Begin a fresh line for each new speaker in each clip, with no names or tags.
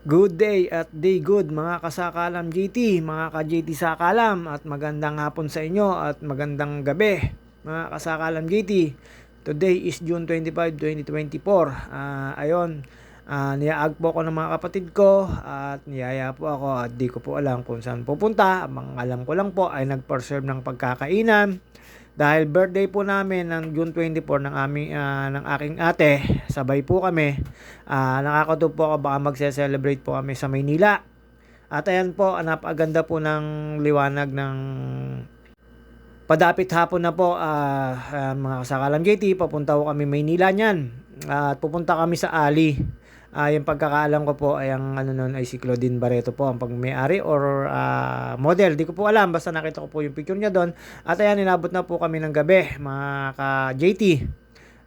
Good day at day good mga kasakalam GT, mga ka-GT sakalam at magandang hapon sa inyo at magandang gabi mga kasakalam GT. Today is June 25, 2024. Ah, ayon, ah, niyaag po ako ng mga kapatid ko at niyaya po ako at di ko po alam kung saan pupunta. Ang alam ko lang po ay nag-preserve ng pagkakainan. Dahil birthday po namin ng June 24 ng aming ah, ng aking ate, sabay po kami. Ah, nakakatuwa po ako baka magse-celebrate po kami sa Maynila. At ayan po, napaganda po ng liwanag ng padapit hapon na po ah, ah, mga kasakalam JT, papunta po kami Maynila niyan. At pupunta kami sa Ali. Ah, yung pagkakaalam ko po ay ang ano nun ay si Claudine Barreto po ang pagmayari or ah, model. Di ko po alam basta nakita ko po yung picture niya doon. At ayan inabot na po kami ng gabi mga ka JT.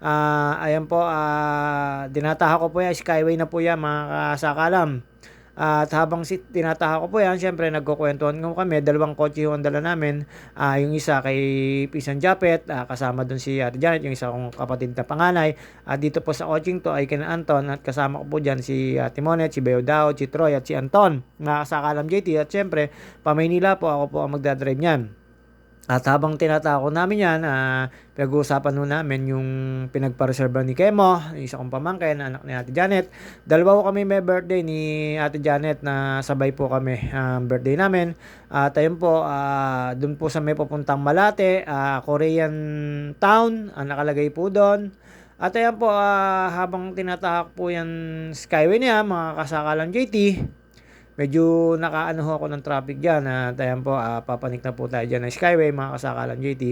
Ah, ayan po ah dinataha ko po yan Skyway na po yan mga kasakalam. At habang si tinataha ko po yan, syempre nagkukwentuhan ko kami, dalawang kotse yung dala namin. Ah, yung isa kay Pisan Japet, ah, kasama dun si Ate Janet, yung isa kong kapatid na panganay. At dito po sa coaching to ay kina Anton at kasama ko po dyan si Ate Monet, si Beo Dao, si Troy at si Anton. Nga kasakalam JT at syempre, pa Maynila po ako po ang magdadrive niyan. At habang tinatako namin yan, uh, pinag-uusapan nun namin yung pinagpa-reserve ni Kemo, yung isa kong pamangkin, anak ni Ate Janet. Dalawa ko kami may birthday ni Ate Janet na sabay po kami ang uh, birthday namin. At ayun po, uh, dun po sa may papuntang Malate, uh, Korean Town, ang uh, nakalagay po doon. At ayan po, uh, habang tinatahak po yan Skyway niya, mga kasakalang JT, medyo nakaano ako ng traffic dyan. At uh, ayan po, uh, papanik na po tayo dyan ng Skyway, mga kasakalan JT.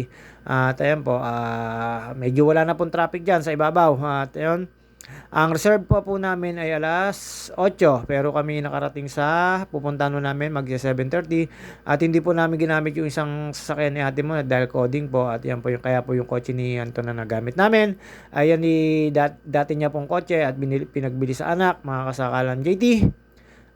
At uh, ayan po, uh, medyo wala na pong traffic dyan sa ibabaw. At ayun, ang reserve po po namin ay alas 8, pero kami nakarating sa pupuntahan namin mag 7.30 at hindi po namin ginamit yung isang sasakyan ni ate mo dahil coding po at yan po yung kaya po yung kotse ni Anton na nagamit namin. Ayan ni dat, dati niya pong kotse at binili, pinagbili sa anak, mga kasakalan JT.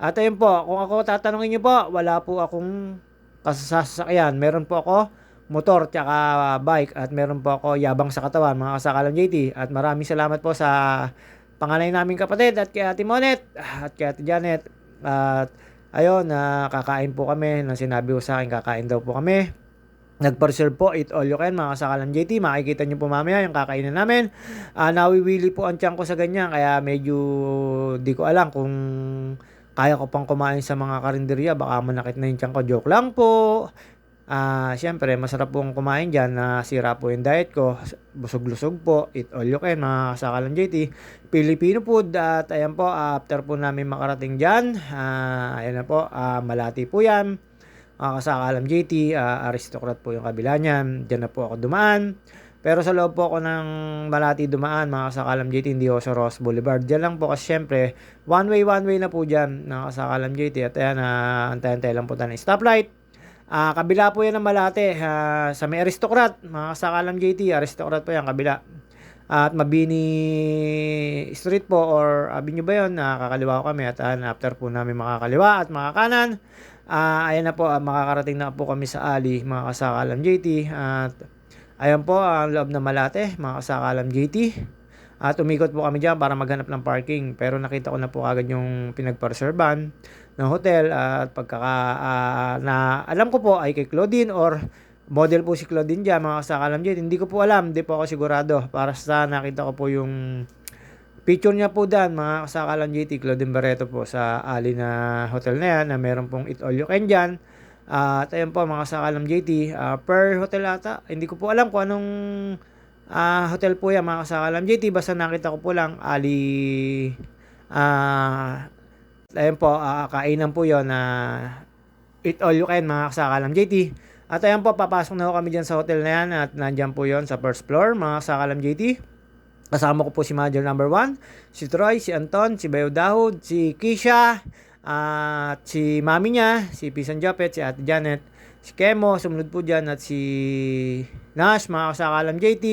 At ayun po, kung ako tatanungin niyo po, wala po akong kasasakyan. Meron po ako motor tsaka bike at meron po ako yabang sa katawan mga kasakalang JT at maraming salamat po sa panganay naming kapatid at kay Ate Monet at kay Ate Janet. At ayun na uh, kakain po kami. Nang sinabi ko sa akin kakain daw po kami. Nag-preserve po eat all you can mga kasakalang JT makikita nyo po mamaya yung kakainin namin. Uh, nawiwili po ang tiyan ko sa ganyan kaya medyo di ko alam kung kaya ko pang kumain sa mga karinderya, baka manakit na yung tiyan ko. Joke lang po. Ah, uh, syempre, masarap pong kumain diyan na sira po yung diet ko. Busog-lusog po. Eat all you can, mga kasakalan JT. Filipino food at ayan po, after po namin makarating diyan, uh, ayan na po, uh, malati po yan. Mga kasakalam JT, uh, aristocrat po yung kabila niyan. Diyan na po ako dumaan. Pero sa loob po ako ng Malati dumaan, mga kasakalam JT, hindi ako sa Ross Boulevard. Diyan lang po kasi syempre, one way, one way na po dyan, mga kasakalam JT. At ayan, uh, antay-antay lang po tayo ng stoplight. Uh, kabila po yan ng Malate, uh, sa may aristocrat, mga kasakalam JT, aristocrat po yan, kabila. At Mabini Street po or Avenue ba yun, nakakaliwa ko kami at uh, after po namin makakaliwa at makakanan. Uh, ayan na po, uh, makakarating na po kami sa Ali, mga kasakalam JT. At uh, Ayan po ang loob ng Malate, mga kasakalam GT. At umikot po kami dyan para maghanap ng parking. Pero nakita ko na po agad yung pinagparserban ng hotel. At pagkaka, uh, na alam ko po ay kay Claudine or model po si Claudine dyan, mga kasakalam GT. Hindi ko po alam, hindi po ako sigurado. Para sa nakita ko po yung picture niya po dyan, mga kasakalam GT, Claudine Barreto po sa ali na hotel na yan, na meron pong it all you can dyan. Uh, at ayun po mga sakalam JT, uh, per hotel ata, hindi ko po alam kung anong uh, hotel po yan mga sakalam JT, basta nakita ko po lang Ali, uh, ayun po, uh, kainan po yon na uh, eat all you can mga sakalam JT. At ayun po, papasok na ho kami dyan sa hotel na yan at nandyan po yon sa first floor mga sakalam JT. Kasama ko po si manager number 1, si Troy, si Anton, si Bayo Dahod, si Kisha, at si mami niya, si Pisan Japet, si Ate Janet, si Kemo, sumunod po dyan, at si Nash, mga kasakalam JT.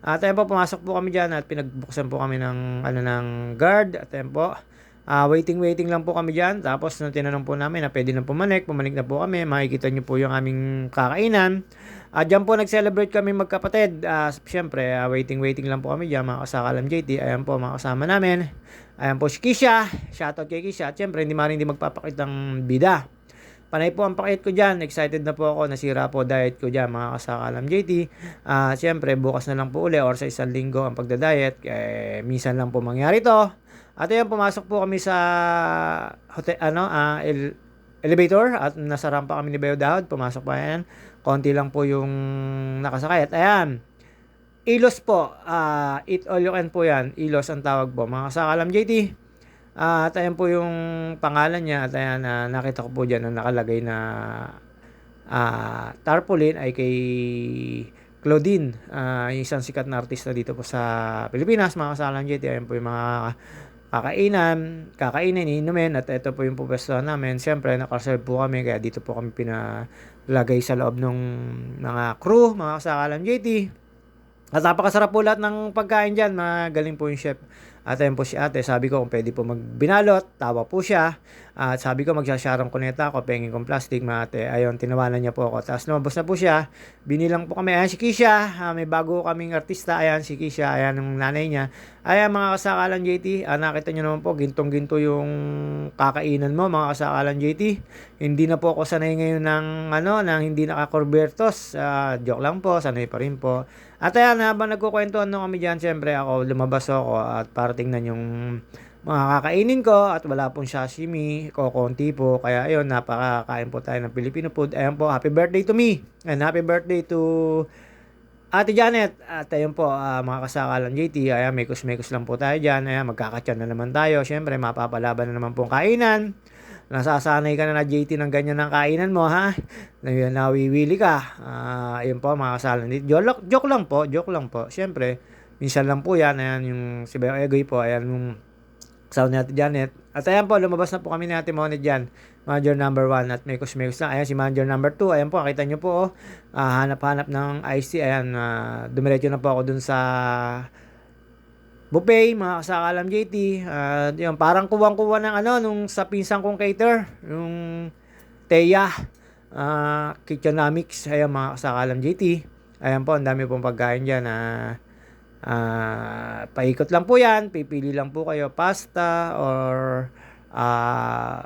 At ayun po, pumasok po kami dyan at pinagbuksan po kami ng, ano, ng guard. At ayun po, Ah, waiting waiting lang po kami diyan. Tapos nung tinanong po namin na pwede na pumanik, pumanik na po kami. Makikita niyo po yung aming kakainan. At diyan po nag-celebrate kami magkapatid. Ah, Siyempre, ah, waiting waiting lang po kami diyan mga kasakalam JT. Ayan po mga kasama namin. Ayan po si Kisha. Shoutout kay Kisha. At siyempre, hindi maaaring hindi magpapakitang bida. Panay po ang pakit ko dyan. Excited na po ako. Nasira po diet ko dyan mga kasakalam JT. Ah, siyempre, bukas na lang po uli or sa isang linggo ang pagda-diet. Eh, minsan lang po mangyari to. At ayan, pumasok po kami sa hotel, ano, ah, el- elevator at nasa rampa kami ni Bayo Dahod. Pumasok pa yan. Konti lang po yung nakasakay. At ayan, Ilos po. ah eat all you can po yan. Ilos ang tawag po. Mga kasakalam JT. Ah, at ayan po yung pangalan niya. At ayan, ah, nakita ko po dyan na nakalagay na ah tarpaulin ay kay Claudine, ah, yung isang sikat na artista dito po sa Pilipinas, mga kasalan JT. Ayan po yung mga kakainan, kakainin, inumin, at ito po yung pupwesto namin. Siyempre, nakaserve po kami, kaya dito po kami pinalagay sa loob ng mga crew, mga kasakalan JT. At napakasarap po lahat ng pagkain dyan. Magaling po yung chef. At ayun po si ate, sabi ko kung pwede po magbinalot, tawa po siya. At sabi ko magsasyarong kuneta ako, pengin kong plastic, mga ate. Ayun, tinawanan niya po ako. Tapos lumabas na po siya. Binilang po kami. Ayan si Kisha, Ah, may bago kaming artista. Ayan si Kisha, ayan yung nanay niya. Ayan mga kasakalan JT, ah, nakita nyo naman po, gintong-ginto yung kakainan mo mga kasakalan JT. Hindi na po ako sanay ngayon ng ano, ng hindi nakakorbertos. Ah, joke lang po, sanay pa rin po. At ayan, habang nagkukwento ano kami dyan, syempre ako, lumabas ako at para tingnan yung mga kakainin ko at wala pong sashimi, kokonti po. Kaya ayun, napakakain po tayo ng Filipino food. Ayan po, happy birthday to me. And happy birthday to Ate Janet. At ayun po, ah, mga kasakalan JT. Ayan, mekos-mekos lang po tayo dyan. Ayan, magkakatyan na naman tayo. Siyempre, mapapalaban na naman pong kainan. Nasasanay ka na na JT ng ganyan ng kainan mo, ha? Na nawiwili ka. Ah, ayun po, mga kasakalan JT. Joke, joke lang po, joke lang po. Siyempre, minsan lang po yan. Ayan, yung si Bayo Egoy po. Ayan, yung sound ni Ate Janet. At ayan po, lumabas na po kami ni Ate Monet dyan. Manager number 1 at Mekos Mekos lang. Ayan si manager number 2. Ayan po, kita nyo po, oh. Ah, hanap-hanap ng IC. Ayan, ah, dumiretso na po ako dun sa buffet, mga kasakalam JT. At yun, parang kuwang-kuwa ng ano, nung sa pinsang kong cater. Yung Teya. ah Kitchenomics. Ayan, mga kasakalam JT. Ayan po, ang dami pong pagkain dyan. Ah, ah, paikot lang po yan. Pipili lang po kayo pasta or ah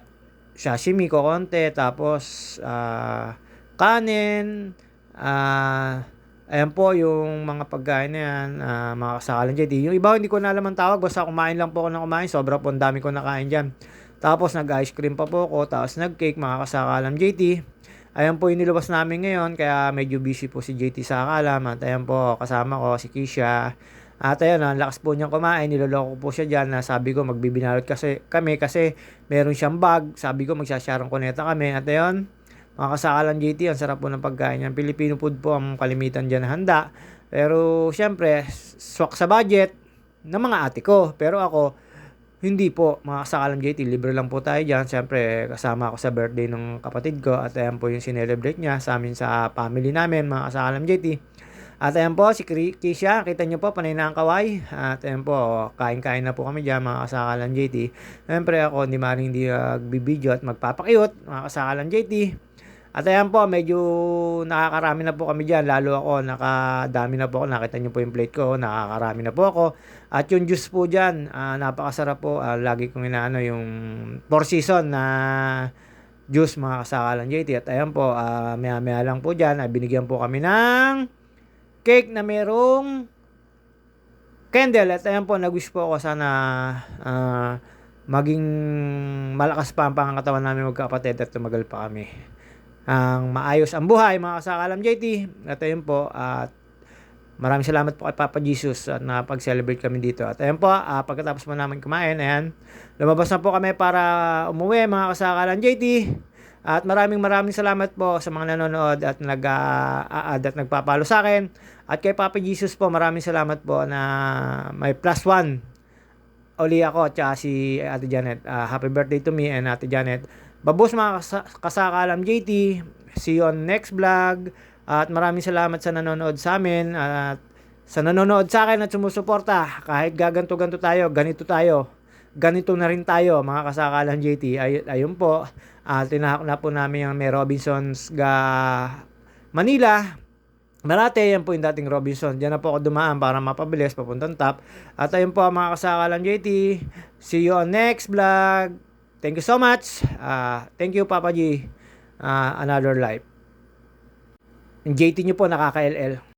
sashimi ko konti. Tapos ah kanin. Ah ayan po yung mga pagkain na yan. ah, mga kasakalan dyan. Yung iba hindi ko na alam ang tawag. Basta kumain lang po ako ng kumain. Sobra po ang dami ko nakain dyan. Tapos nag-ice cream pa po ako. Tapos nag-cake mga kasakalam JT. Ayan po yung nilabas namin ngayon, kaya medyo busy po si JT sa akalam. At ayan po, kasama ko si Kisha. At ayan, ang lakas po niyang kumain, niloloko po siya dyan na sabi ko magbibinalot kasi kami kasi meron siyang bag. Sabi ko magsasyarong kuneta kami. At ayan, mga kasakalan JT, ang sarap po ng pagkain yan. Filipino food po ang kalimitan dyan na handa. Pero syempre, swak sa budget ng mga ate ko. Pero ako, hindi po, mga kasakalam JT, libre lang po tayo dyan. Siyempre, kasama ako sa birthday ng kapatid ko at ayan po yung sinelebrate niya sa amin sa family namin, mga kasakalam JT. At ayan po, si Kisha, kita nyo po, panay na ang kaway. At ayan po, kain-kain na po kami dyan, mga kasakalan JT. Siyempre ako, hindi maring hindi nagbibideo at magpapakiyot, mga kasakalan JT. At ayan po, medyo nakakarami na po kami dyan. Lalo ako, nakadami na po ako. Nakita nyo po yung plate ko, nakakarami na po ako. At yung juice po dyan, ah, napakasarap po. Ah, lagi kong inaano yung four season na juice mga kasakalan JT. At ayan po, ah, maya-maya lang po dyan. Ah, binigyan po kami ng cake na merong candle. At ayan po, nag-wish po ako sana ah, maging malakas pa ang pangangatawan namin magkapatid at tumagal pa kami ang maayos ang buhay mga kasakalam JT at ayun po at maraming salamat po kay Papa Jesus at napag-celebrate kami dito. At ayun po ah, pagkatapos po namin kumain ayan lumabas na po kami para umuwi mga kasakalan JT at maraming maraming salamat po sa mga nanonood at nag uh, at nagpapalo sa akin. At kay Papa Jesus po maraming salamat po na may plus one. Uli ako at si Ate Janet. Ah, happy birthday to me and Ate Janet. Babos mga kasa- kasakalam JT. See you on next vlog. At maraming salamat sa nanonood sa amin. At sa nanonood sa akin at sumusuporta. Kahit gaganto-ganto tayo, ganito tayo. ganito na rin tayo mga kasakalan JT. Ay, ayun po, uh, tinahak na po namin yung may Robinsons ga Manila. Marate, yan po yung dating Robinson. Diyan na po ako dumaan para mapabilis papuntang top. At ayun po mga kasakalan JT. See you on next vlog. Thank you so much. Uh, thank you Papa G. Uh, another life. Yung JT nyo po nakaka-LL.